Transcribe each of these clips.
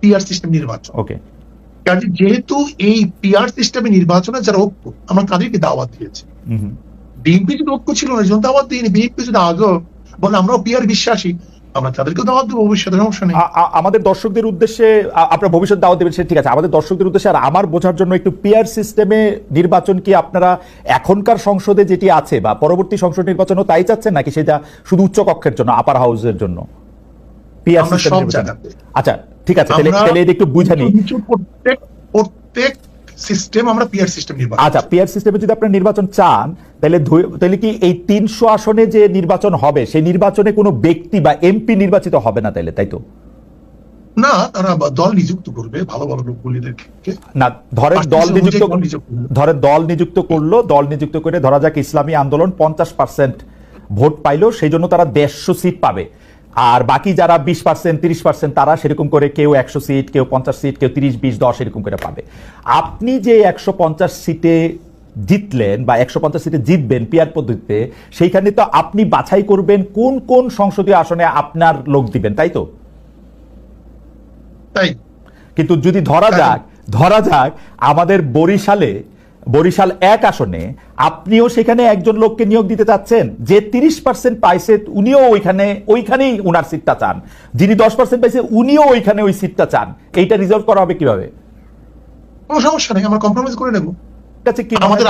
Peer system নির্বাচন। ওকে কাজে যেহেতু এই পিয়ার সিস্টেমে নির্বাচনে যারা ঐক্য আমরা তাদেরকে দাওয়াত দিয়েছি। বিএনপি যদি ঐক্য ছিল না জন্য দাওয়াত দিইনি। বিএনপি যদি আগেও বলে আমরাও পিয়ার বিশ্বাসী আমরা তাদেরকে দাওয়াত দেবো ভবিষ্যতে সমস্যা নেই। আমাদের দর্শকদের উদ্দেশ্যে আপনার ভবিষ্যৎ দাওয়াত দেবেন সে ঠিক আছে। আমাদের দর্শকদের উদ্দেশ্যে আর আমার বোঝার জন্য একটু পিয়ার সিস্টেমে নির্বাচন কি আপনারা এখনকার সংসদে যেটি আছে বা পরবর্তী সংসদ নির্বাচনও তাই চাচ্ছেন নাকি সেটা শুধু উচ্চ কক্ষের জন্য? আপার হাউসের জন্য পিয়ার সিস্টেম। আচ্ছা ঠিক আছে তাহলে তাহলে এটা একটু বুঝানি প্রত্যেক প্রত্যেক সিস্টেম আমরা পিয়ার সিস্টেম নির্বাচন আচ্ছা পিয়ার সিস্টেমে যদি আপনার নির্বাচন চান তাহলে তাহলে কি এই তিনশো আসনে যে নির্বাচন হবে সেই নির্বাচনে কোনো ব্যক্তি বা এমপি নির্বাচিত হবে না তাইলে তাই তো? না তারা দল নিযুক্ত করবে ভালো ভালো লোকগুলিদেরকে না ধরেন দল নিযুক্ত ধরেন দল নিযুক্ত করল দল নিযুক্ত করে ধরা যাক ইসলামী আন্দোলন পঞ্চাশ পার্সেন্ট ভোট পাইলো সেই জন্য তারা দেড়শো সিট পাবে। আর বাকি যারা বিশ পার্সেন্ট তিরিশ পার্সেন্ট তারা সেরকম করে কেউ একশো সিট কেউ পঞ্চাশ সিট কেউ তিরিশ বিশ দশ এরকম করে পাবে। আপনি যে একশো পঞ্চাশ সিটে জিতলেন বা একশো পঞ্চাশ সিটে জিতবেন পিয়ার পদ্ধতিতে সেইখানে তো আপনি বাছাই করবেন কোন কোন সংসদীয় আসনে আপনার লোক দিবেন তাই তো? তাই। কিন্তু যদি ধরা। যাক ধরা যাক আমাদের বরিশালে বরিশাল এক আসনে আপনিও সেখানে একজন লোককে নিয়োগ দিতে চাচ্ছেন। যে তিরিশ পার্সেন্ট পাইছে উনিও ওইখানে, ওইখানেই উনার সিটটা চান। যিনি দশ পার্সেন্ট পাইছে উনিও ওইখানে ওই সিটটা চান। এইটা রিজার্ভ করা হবে কীভাবে? কোনো সমস্যা নেই, আমরা কম্প্রোমাইজ করে নেব। কাছে কি আমাদের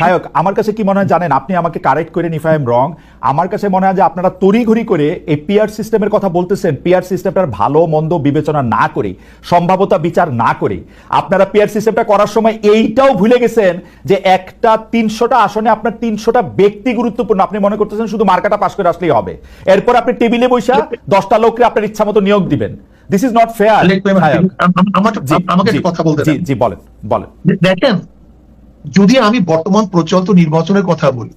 সায়ক আমার কাছে কি মনে হয় জানেন? আপনি আমাকে কারেক্ট করেন ইফ আই এম রং আমার কাছে মনে হয় যে আপনারা তড়িঘড়ি করে এই পিয়ার সিস্টেমের কথা বলতেছেন। পিয়ার সিস্টেমটার ভালো মন্দ বিবেচনা না করে সম্ভাবতা বিচার না করে। আপনারা পিয়ার সিস্টেমটা করার সময় এইটাও ভুলে গেছেন যে একটা তিনশোটা আসনে আপনার তিনশোটা ব্যক্তি গুরুত্বপূর্ণ। আপনি মনে করতেছেন শুধু মার্কাটা পাশ করে আসলেই হবে। এরপর আপনি টেবিলে বৈশা দশটা লোককে আপনার ইচ্ছা মতো নিয়োগ দিবেন। দিস ইজ নট ফেয়ার আমাকে আমাকে কথা বলতে জি জি বলেন বলেন। দেখেন যদি আমি বর্তমান প্রচলিত নির্বাচনের কথা বলি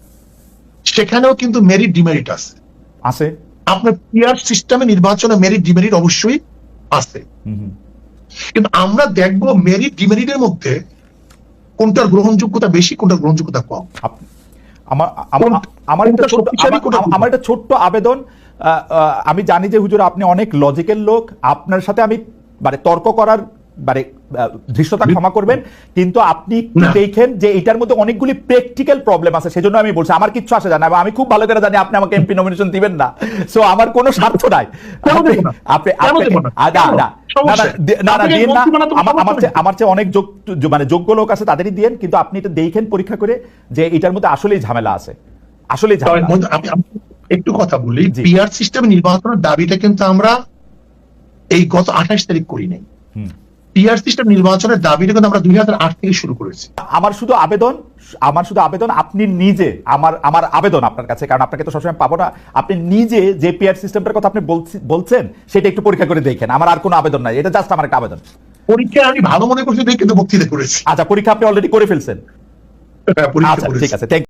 সেখানেও কিন্তু মেরিট ডিমেরিট আছে। আছে। আপনার পিয়ার সিস্টেমে নির্বাচনে মেরিট ডিমেরিট অবশ্যই আছে। কিন্তু আমরা দেখব মেরিট ডিমেরিটের মধ্যে কোনটার গ্রহণযোগ্যতা বেশি কোনটার গ্রহণযোগ্যতা কম। আমার আমার একটা ছোট্ট আমার- একটা ছোট্ট আবেদন আমি জানি যে হুজুর আপনি অনেক লজিক্যাল লোক আপনার সাথে আমি মানে তর্ক করার মানে ধৃষ্টতা ক্ষমা করবেন কিন্তু আপনি দেখেন যে এটার মধ্যে অনেকগুলি প্র্যাকটিক্যাল প্রবলেম আছে সেজন্য আমি বলছি আমার কিচ্ছু আসে জানা আমি খুব ভালো করে জানি আপনি আমাকে এমপি নমিনেশন দিবেন না। সো আমার কোনো স্বার্থ নাই। আপনি না? না? আমার- চেয়ে- অনেক মানে যোগ্য লোক আছে তাদেরই দিয়েন কিন্তু আপনি এটা দেখেন পরীক্ষা করে যে এটার মধ্যে আসলেই ঝামেলা আছে। আমি একটু কথা বলি। জি। পিয়ার সিস্টেম নির্বাচনের দাবিটা কিন্তু আমরা এই গত আঠাশ তারিখ করি নাই। পিয়ার সিস্টেম নির্বাচনের দাবিটা কিন্তু আমরা দুই হাজার আট থেকে শুরু করেছি। আমার শুধু আবেদন আমার শুধু আবেদন আপনি নিজে আমার আমার আবেদন আপনার কাছে কারণ আপনাকে তো সবসময় পাবো না। আপনি নিজে যে পিয়ার সিস্টেমটার কথা আপনি বলছি- বলছেন সেটা একটু পরীক্ষা করে দেখেন। আমার আর কোনো আবেদন নাই এটা জাস্ট আমার একটা আবেদন। পরীক্ষা আমি ভালো মনে করছি দেখে কিন্তু বক্তৃতা করেছি। আচ্ছা পরীক্ষা আপনি অলরেডি করে ফেলছেন। পরীক্ষা আচ্ছা ঠিক আছে থ্যাংক